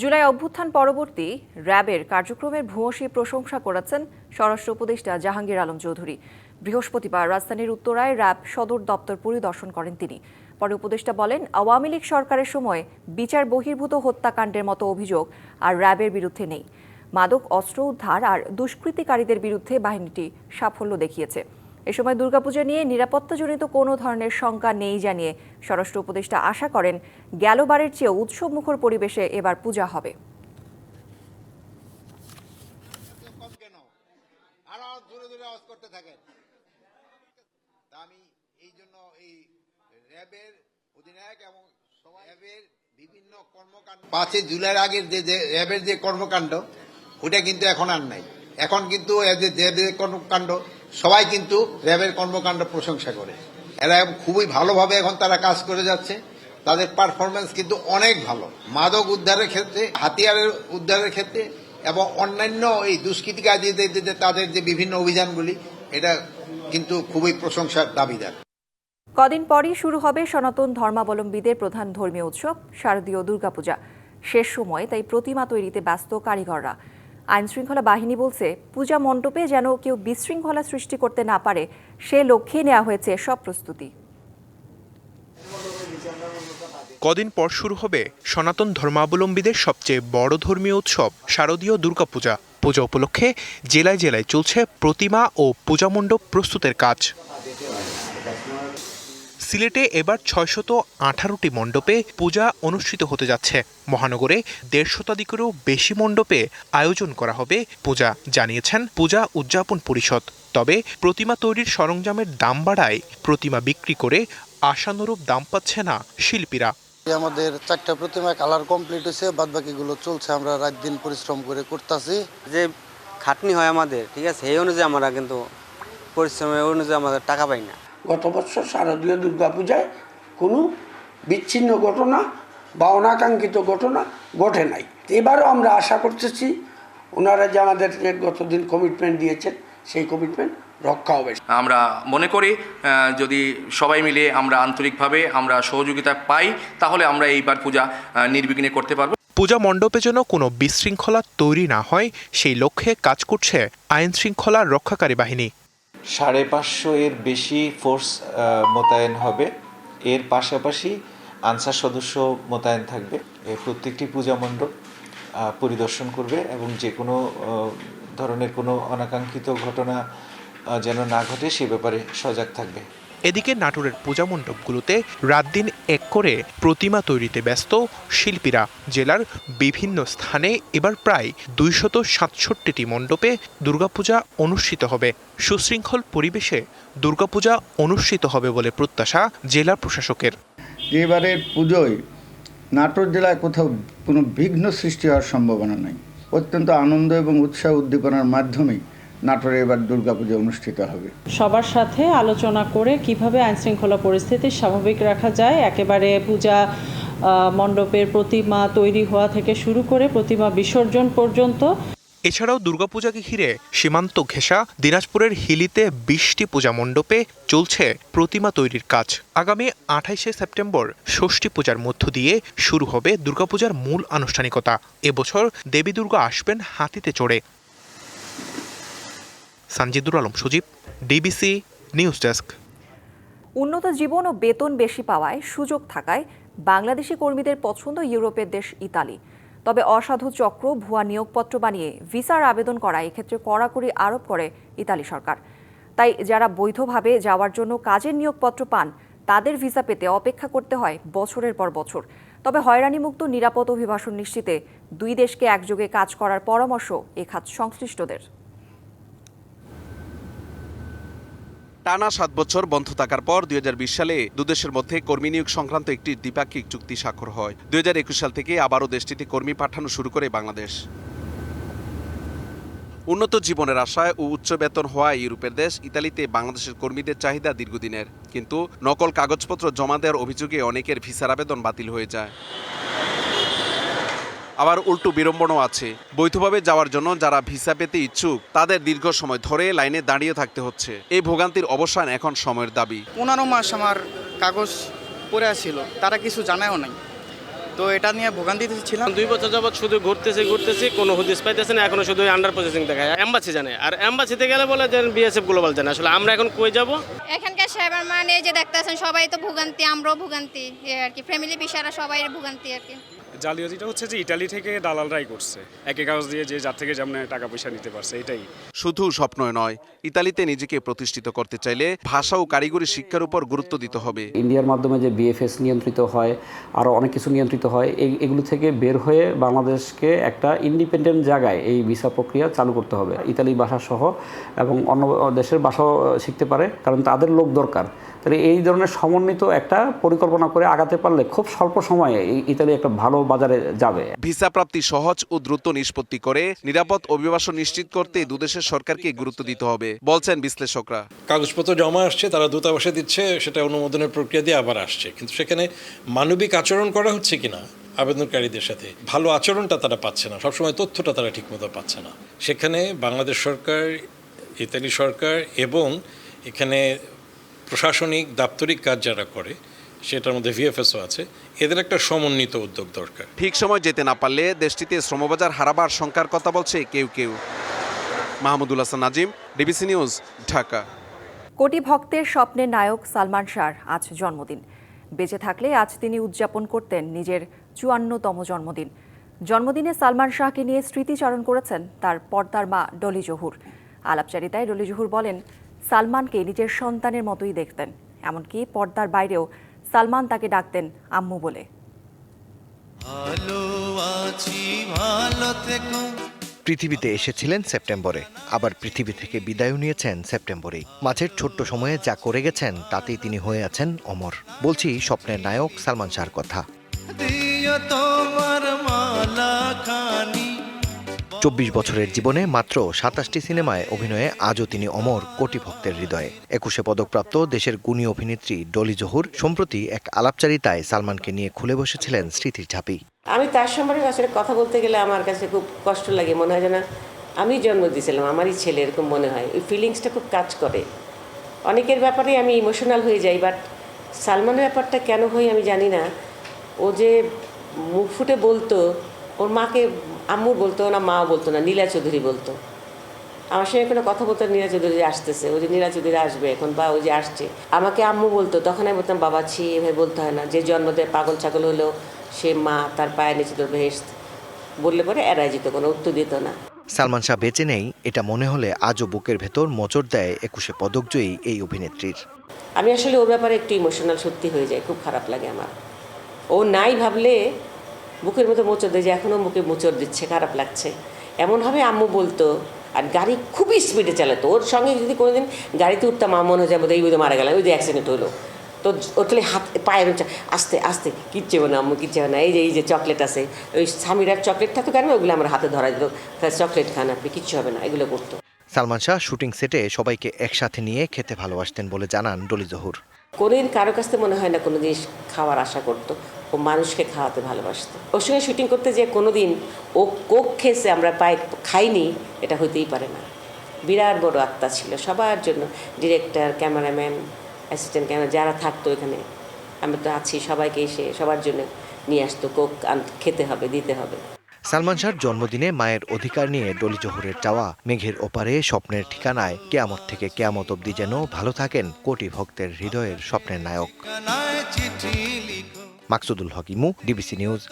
জুলাই অভ্যুত্থান পরবর্তী র্যাবের কার্যক্রমের ভূয়সী প্রশংসা করেছেন স্বরাষ্ট্র উপদেষ্টা জাহাঙ্গীর আলম চৌধুরী। বৃহস্পতিবার রাজধানীর উত্তরায় র্যাব সদর দপ্তর পরিদর্শন করেন তিনি। পরে উপদেষ্টা বলেন, আওয়ামী লীগ সরকারের সময় বিচার বহির্ভূত হত্যাকাণ্ডের মতো অভিযোগ আর র্যাবের বিরুদ্ধে নেই। মাদক, অস্ত্র উদ্ধার আর দুষ্কৃতিকারীদের বিরুদ্ধে বাহিনীটি সাফল্য দেখিয়েছে। এ সময় দুর্গাপূজা নিয়ে নিরাপত্তাজনিত কোনো ধরনের শঙ্কা নেই জানিয়ে স্বরাষ্ট্র উপদেষ্টা আশা করেন গেলবারের চেয়ে উৎসবমুখর পরিবেশে এবার পূজা হবে। এই জন্য এই র্যাবের বিভিন্ন কর্মকাণ্ড পাঁচই জুলাইয়ের আগের যে র্যাবের যে কর্মকাণ্ড, ওটা কিন্তু এখন আর নাই। এখন কিন্তু কর্মকাণ্ড সবাই কিন্তু র্যাবের কর্মকাণ্ড প্রশংসা করে। এরা খুবই ভালোভাবে এখন তারা কাজ করে যাচ্ছে। তাদের পারফরমেন্স কিন্তু অনেক ভালো। মাদক উদ্ধারের ক্ষেত্রে, হাতিয়ারের উদ্ধারের ক্ষেত্রে এবং অন্যান্য এই দুষ্কৃতিকারীদের তাদের যে বিভিন্ন অভিযানগুলি, এটা কিন্তু খুবই প্রশংসার দাবিদার। কদিন পরই শুরু হবে সনাতন ধর্মাবলম্বীদের প্রধান ধর্মীয় উৎসব, শারদীয় দুর্গাপূজা। শেষ সময় তাই প্রতিমা তৈরিতে ব্যস্ত কারিগররা। আইন শৃঙ্খলা বাহিনী বলছে, পূজা মণ্ডপে যেন কেউ বিশৃঙ্খলা সৃষ্টি করতে না পারে, সে লক্ষ্যে নেওয়া হয়েছে সব প্রস্তুতি। কদিন পর শুরু হবে সনাতন ধর্মাবলম্বীদের সবচেয়ে বড় ধর্মীয় উৎসব, শারদীয় দুর্গাপূজা। পূজা উপলক্ষে জেলায় জেলায় চলছে প্রতিমা ও পূজামণ্ডপ প্রস্তুতের কাজ। সিলেটে এবার ছয়শত আঠারোটি মণ্ডপে পূজা অনুষ্ঠিত হতে যাচ্ছে। মহানগরে দেড় শতাধিকেরও বেশি মণ্ডপে আয়োজন করা হবে পূজা জানিয়েছেন পূজা উদযাপন পরিষদ। তবে প্রতিমা তৈরির সরঞ্জামের দাম বাড়ায় প্রতিমা বিক্রি করে আশানুরূপ দাম পাচ্ছে না শিল্পীরা। আমাদের চারটা প্রতিমা কালার কমপ্লিট হয়েছে বাদ বাকিগুলো চলছে আমরা রাত দিন পরিশ্রম করে করতেছি। যে খাটনি হয় আমাদের ঠিক আছে এই অনুযায়ী আমরা কিন্তু পরিশ্রমের অনুযায়ী আমাদের টাকা পাই না। গত বছর শারদীয় দুর্গাপূজায় কোনো বিচ্ছিন্ন ঘটনা বা অনাকাঙ্ক্ষিত ঘটনা ঘটে নাই। এবারও আমরা আশা করতেছি ওনারা যে আমাদের যে গতদিন কমিটমেন্ট দিয়েছেন সেই কমিটমেন্ট রক্ষা হবে। আমরা মনে করি যদি সবাই মিলে আমরা আন্তরিকভাবে আমরা সহযোগিতা পাই তাহলে আমরা এইবার পূজা নির্বিঘ্নে করতে পারব। পূজা মণ্ডপে যেন কোনো বিশৃঙ্খলা তৈরি না হয় সেই লক্ষ্যে কাজ করছে আইন শৃঙ্খলা রক্ষাকারী বাহিনী। সাড়ে পাঁচশো এর বেশি ফোর্স মোতায়েন হবে। এর পাশাপাশি আনসার সদস্য মোতায়েন থাকবে। প্রত্যেকটি পূজা মণ্ডপ পরিদর্শন করবে এবং যে কোনো ধরনের কোনো অনাকাঙ্ক্ষিত ঘটনা যেন না ঘটে সে ব্যাপারে সজাগ থাকবে। এদিকে নাটোরের পূজা মণ্ডপগুলোতে রাত দিন এক করে প্রতিমা তৈরিতে ব্যস্ত শিল্পীরা। জেলার বিভিন্ন স্থানে এবার প্রায় দুইশত সাতষট্টিটি মণ্ডপে দুর্গাপূজা অনুষ্ঠিত হবে। সুশৃঙ্খল পরিবেশে দুর্গাপূজা অনুষ্ঠিত হবে বলে প্রত্যাশা জেলা প্রশাসকের। এবারের পুজোয় নাটোর জেলায় কোথাও কোনো বিঘ্ন সৃষ্টি হওয়ার সম্ভাবনা নাই। অত্যন্ত আনন্দ এবং উৎসাহ উদ্দীপনার মাধ্যমেই নাটোরে এবার দুর্গাপূজা অনুষ্ঠিত হবে। সবার সাথে আলোচনা করে কীভাবে আইনশৃঙ্খলা পরিস্থিতি স্বাভাবিক রাখা যায় একেবারে পূজা মণ্ডপের প্রতিমা তৈরি হওয়া থেকে শুরু করে প্রতিমা বিসর্জন পর্যন্ত। এছাড়াও দুর্গাপূজাকে ঘিরে সীমান্ত ঘেঁষা দিনাজপুরের হিলিতে বিশটি পূজা মণ্ডপে চলছে প্রতিমা তৈরির কাজ। আগামী আঠাইশে সেপ্টেম্বর ষষ্ঠী পূজার মধ্য দিয়ে শুরু হবে দুর্গাপূজার মূল আনুষ্ঠানিকতা। এবছর দেবী দুর্গা আসবেন হাতিতে চড়ে। Sanjidur Alam, Sujib DBC news desk উন্নত জীবন ও বেতন বেশি পাওয়ায় সুযোগ থাকায় বাংলাদেশি কর্মীদের পছন্দ ইউরোপের দেশ ইতালি। তবে অসাধু চক্র, ভুয়া নিয়োগপত্র বানিয়ে ভিসার আবেদন করা এক্ষেত্রে কড়াকড়ি আরোপ করে ইতালি সরকার। তাই যারা বৈধভাবে যাওয়ার জন্য কাজের নিয়োগপত্র পান, তাদের ভিসা পেতে অপেক্ষা করতে হয় বছরের পর বছর। তবে হয়রানিমুক্ত নিরাপদ অভিবাসন নিশ্চিতে দুই দেশকে একযোগে কাজ করার পরামর্শ এ খাত সংশ্লিষ্টদের। টানা সাত বছর বন্ধ থাকার পর দু হাজার বিশ সালে দুদেশের মধ্যে কর্মী নিয়োগ সংক্রান্ত একটি দ্বিপাক্ষিক চুক্তি স্বাক্ষর হয়। দুই হাজার একুশ সাল থেকে আবারও দেশটিতে কর্মী পাঠানো শুরু করে বাংলাদেশ। উন্নত জীবনের আশায় ও উচ্চ বেতন হওয়ায় ইউরোপের দেশ ইতালিতে বাংলাদেশের কর্মীদের চাহিদা দীর্ঘদিনের। কিন্তু নকল কাগজপত্র জমা দেওয়ার অভিযোগে অনেকের ভিসার আবেদন বাতিল হয়ে যায়। আবার উল্টো বিড়ম্বনও আছে। বৈধভাবে যাওয়ার জন্য যারা ভিসা পেতে ইচ্ছুক তাদের দীর্ঘ সময় ধরে লাইনে দাঁড়িয়ে থাকতে হচ্ছে। এই ভোগান্তির অবসান এখন সময়ের দাবি। পনেরো মাস আমার কাগজ পড়ে ছিল তারা কিছু জানায়ও নাই। তো এটা নিয়ে ভোগান্তিতে ছিলাম। দুই বছর যাবৎ শুধু ঘুরতেছি ঘুরতেছি কোনো হুদিস পাইতেছে না এখনও শুধু আন্ডার প্রসেসিং দেখায়। এম্বাসি জানে আর এম্বাসিতে গেলে বলে যে বিএসএফ গ্লোবাল জানে। আসলে আমরা এখন কই যাব? এখানকার সাইবার মানে যে দেখতেছেন সবাই তো ভোগান্তি আমরাও ভোগান্তি। এ আর কি ফ্যামিলি বিষয়রা সবাই ভোগান্তি আর কি। জালিয়াতিটা হচ্ছে যে ইটালি থেকে দালালরাই করছে। একে কাগজ দিয়ে যে যার থেকে যেমন টাকা পয়সা নিতে পারছে এটাই। শুধু স্বপ্নই নয় ইতালিতে নিজেকে প্রতিষ্ঠিত করতে চাইলে ভাষা ও কারিগরি শিক্ষার উপর গুরুত্ব দিতে হবে। ইন্ডিয়ার মাধ্যমে যে বিএফএস নিয়ন্ত্রিত হয় আরও অনেক কিছু নিয়ন্ত্রিত হয় এই এগুলো থেকে বের হয়ে বাংলাদেশকে একটা ইন্ডিপেন্ডেন্ট জায়গায় এই ভিসা প্রক্রিয়া চালু করতে হবে। ইতালি ভাষা সহ এবং অন্য দেশের ভাষাও শিখতে পারে কারণ তাদের লোক দরকার। তাহলে এই ধরনের সমন্বিত একটা পরিকল্পনা করে আগাতে পারলে খুব স্বল্প সময়ে এই ইতালি একটা ভালো বাজারে যাবে। ভিসা প্রাপ্তি সহজ ও দ্রুত নিষ্পত্তি করে নিরাপদ অভিবাসন নিশ্চিত করতে দুদেশের সরকারকে গুরুত্ব দিতে হবে বলছেন বিশ্লেষকরা। কাগজপত্র জমা আসছে তারা দূতাবাসে দিচ্ছে সেটা অনুমোদনের প্রক্রিয়া দিয়ে আবার আসছে। কিন্তু সেখানে মানবিক আচরণ করা হচ্ছে কিনা আবেদনকারীদের সাথে ভালো আচরণটা তারা পাচ্ছে না সবসময় তথ্যটা তারা ঠিকমতো পাচ্ছে না। সেখানে বাংলাদেশ সরকার ইতালি সরকার এবং এখানে প্রশাসনিক দাপ্তরিক কাজ যারা করে সেটার মধ্যে ভিএফএসও আছে এদের একটা সমন্বিত উদ্যোগ দরকার। ঠিক সময় যেতে না পারলে দেশটিতে শ্রমবাজার হারাবার শঙ্কার কথা বলছে কেউ কেউ। Mahmudul Hasan Nazim DBC news Dhaka. কোটি ভক্তের স্বপ্নের নায়ক সালমান শাহর আজ জন্মদিন। বেঁচে থাকলে আজ তিনি উদযাপন করতেন নিজের চুয়ান্নতম জন্মদিন। জন্মদিনে সালমান শাহকে নিয়ে স্মৃতিচারণ করেছেন তার পর্দার মা ডলি জহুর। আলাপচারিতায় ডলি জহুর বলেন সালমানকে নিজের সন্তানের মতোই দেখতেন। এমনকি পর্দার বাইরেও সালমান তাকে ডাকতেন আম্মু বলে। পৃথিবীতে এসেছিলেন সেপ্টেম্বরে আবার পৃথিবী থেকে বিদায়ও নিয়েছেন সেপ্টেম্বরেই। মাঝের ছোট্ট সময়ে যা করে গেছেন তাতেই তিনি হয়ে আছেন অমর। বলছি স্বপ্নের নায়ক সালমান শাহর কথা। চব্বিশ বছরের জীবনে মাত্র সাতাশটি সিনেমায় অভিনয়ে আজও তিনি অমর কোটি ভক্তের হৃদয়ে। একুশে পদকপ্রাপ্ত দেশের গুণী অভিনেত্রী ডলি জহুর সম্প্রতি এক আলাপচারিতায় সালমানকে নিয়ে খুলে বসেছিলেন স্মৃতির ঝাঁপি। আমি তার সম্পর্কে আসলে কথা বলতে গেলে আমার কাছে খুব কষ্ট লাগে, মনে হয় যেন আমি জন্ম দিয়েছিলাম, আমারই ছেলে, এরকম মনে হয়। ওই ফিলিংসটা খুব কাজ করে। অনেকের ব্যাপারে আমি ইমোশনাল হয়ে যাই বাট সালমানের ব্যাপারটা কেন হয় আমি জানি না। ও যে মুখ ফুটে বলতো ওর মাকে আম্মু বলতো না মা বলতো না নীলা চৌধুরী বলতো। আমার সঙ্গে কোনো কথা বলতো নীলা চৌধুরী আসতেছে। ওই যে নীলা চৌধুরী আসবে এখন বা ওই যে আসছে। আমাকে আম্মু বলতো তখন আমি বলতাম বাবা ছি এভাবে বলতে হয় না। যে জন্ম দেয় পাগল ছাগল হলেও সে মা তার পায়ের নিচে তো বেশ বললে পরে এড়াই যেত কোনো উত্তর দিত না। সালমান শাহ বেঁচে নেই এটা মনে হলে আজও বুকের ভেতর মোচড় দেয় একুশে পদকজয়ী এই অভিনেত্রীর। আমি আসলে ওর ব্যাপারে একটু ইমোশনাল সত্যি হয়ে যায় খুব খারাপ লাগে আমার। ও নাই ভাবলে বুকের মতো মোচড় দেয় যে এখনও মুখে মোচড় দিচ্ছে, খারাপ লাগছে। এমনভাবে আম্মু বলতো, আর গাড়ি খুবই স্পিডে চালাতো। ওর সঙ্গে যদি কোনোদিন গাড়িতে উঠতাম আমার মনে হয় এই বুঝে মারা গেলাম ওই যে অ্যাক্সিডেন্ট হলো। তো ওতলে হাত, পায়ের আস্তে আস্তে, কিচ্ছু না, আম্মু, কিচ্ছে না। এই যে এই যে চকলেট আছে। ওই স্বামীরার চকলেটটা তো কেন? ওগুলো আমার হাতে ধরা তার চকলেট খান আপনি, কিচ্ছু হবে না, এগুলো করতো। সালমান শাহ শুটিং সেটে সবাইকে একসাথে নিয়ে খেতে ভালোবাসতেন বলে জানান ডলি জহুর। কোনোদিন কারও কাছ মনে হয় না কোনো জিনিস খাওয়ার আশা করতো। ও মানুষকে খাওয়াতে ভালোবাসতো। ওর সঙ্গে শুটিং করতে যে কোনো দিন ও কোক খেয়েছে আমরা পাই খাইনি, এটা হইতেই পারে না। বিরাট বড় আত্মা ছিল। সবার জন্য ডিরেক্টর, ক্যামেরাম্যান, অ্যাসিস্ট্যান্ট ক্যামেরা যারা থাকতো এখানে আমি তো আছি, সবাইকে এসে সবার জন্য নিয়ে আসতো, কোক খেতে হবে, দিতে হবে। সালমান শাহর জন্মদিনে মায়ের অধিকার নিয়ে ডলি জহরের চাওয়া, মেঘের ওপারে স্বপ্নের ঠিকানায় কেয়ামত থেকে কেয়ামত অবধি যেন ভালো থাকেন কোটি ভক্তের হৃদয়ের স্বপ্নের নায়ক। মাকসুদুল হকিমু ডিবিসি নিউজ।